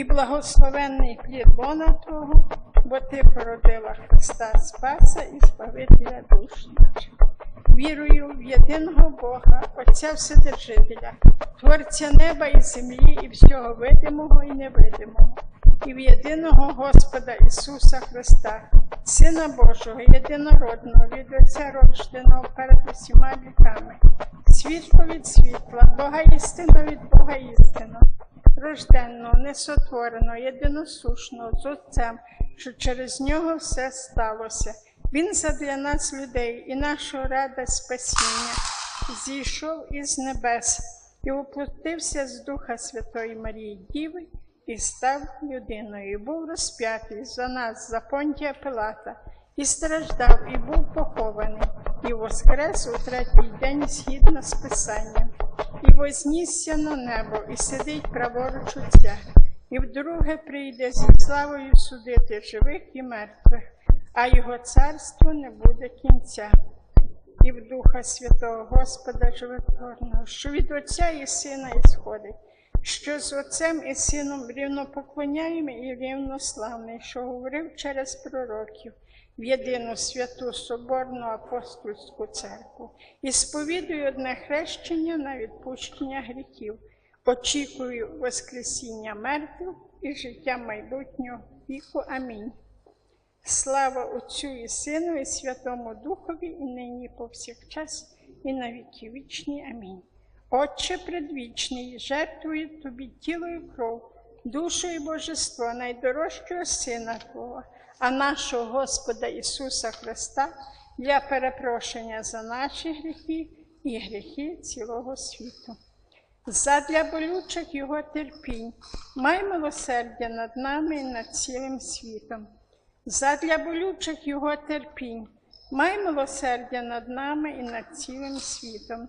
і благословенний плід лона Твого, бо Ти породила Христа Спаса і Збавителя душ наших. Вірую в єдиного Бога, Отця Вседержителя, Творця неба і землі, і всього видимого і невидимого, і в єдиного Господа Ісуса Христа, Сина Божого, єдинородного, від Отця рожденого перед усіма віками, світло від світла, Бога істина від Бога істина, рожденного, несотвореного, єдиносушного з Отцем, що через нього все сталося. Він задля нас людей і нашого рада спасіння. Зійшов із небес і воплотився з Духа Святої Марії Діви і став людиною, і був розп'ятий за нас, за Понтія Пилата, і страждав, і був похований, і воскрес у третій день згідно з Писанням, вознісся на небо, і сидить праворуч Отця, і вдруге прийде зі славою судити живих і мертвих, а його царство не буде кінця. І в Духа Святого Господа Животворного, що від Отця і Сина ісходить, що з Отцем і Сином рівнопоклоняємо і рівнославний, що говорив через пророків в єдину святу Соборну апостольську церкву і сповідую одне хрещення на відпущення гріхів, очікую Воскресіння мертвих і життя майбутнього віку. Амінь. Слава Отцю і Сину, і Святому Духові, і нині, і повсякчас, і на віки вічні. Амінь. Отче предвічний, жертвую тобі тіло і кров, душу і божество найдорожчого Сина Твого, а нашого Господа Ісуса Христа для перепрошення за наші гріхи і гріхи цілого світу. Задля болючих Його терпінь, май милосердя над нами і над цілим світом. Задля болючих Його терпінь, май милосердя над нами і над цілим світом.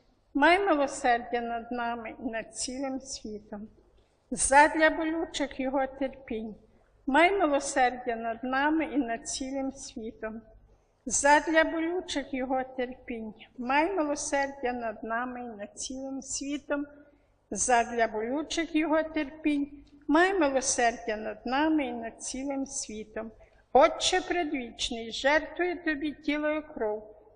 Май милосердя над нами і над цілим світом. Задля болючих Його терпінь, май милосердя над нами і над цілим світом. Задля болючих Його терпінь, май милосердя над нами і над цілим світом. Задля болючих Його терпінь, май милосердя над нами і над цілим світом. Отче предвічний, жертвує тобі тіло і кров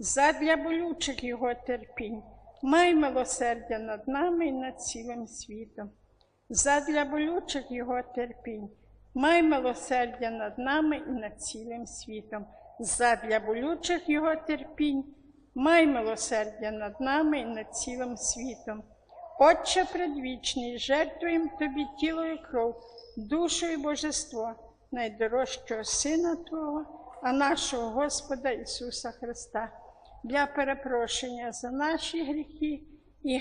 Задля болючих його терпінь. Май милосердя над нами і над цілим світом. Задля болючих його терпінь. Май милосердя над нами і над цілим світом. Задля болючих його терпінь. Май милосердя над нами і над цілим світом. Отче предвічний, жертвуємо Тобі тіло і кров, душу і божество, найдорожчого Сина Твого, а нашого Господа Ісуса Христа, для перепрошення за наші гріхи і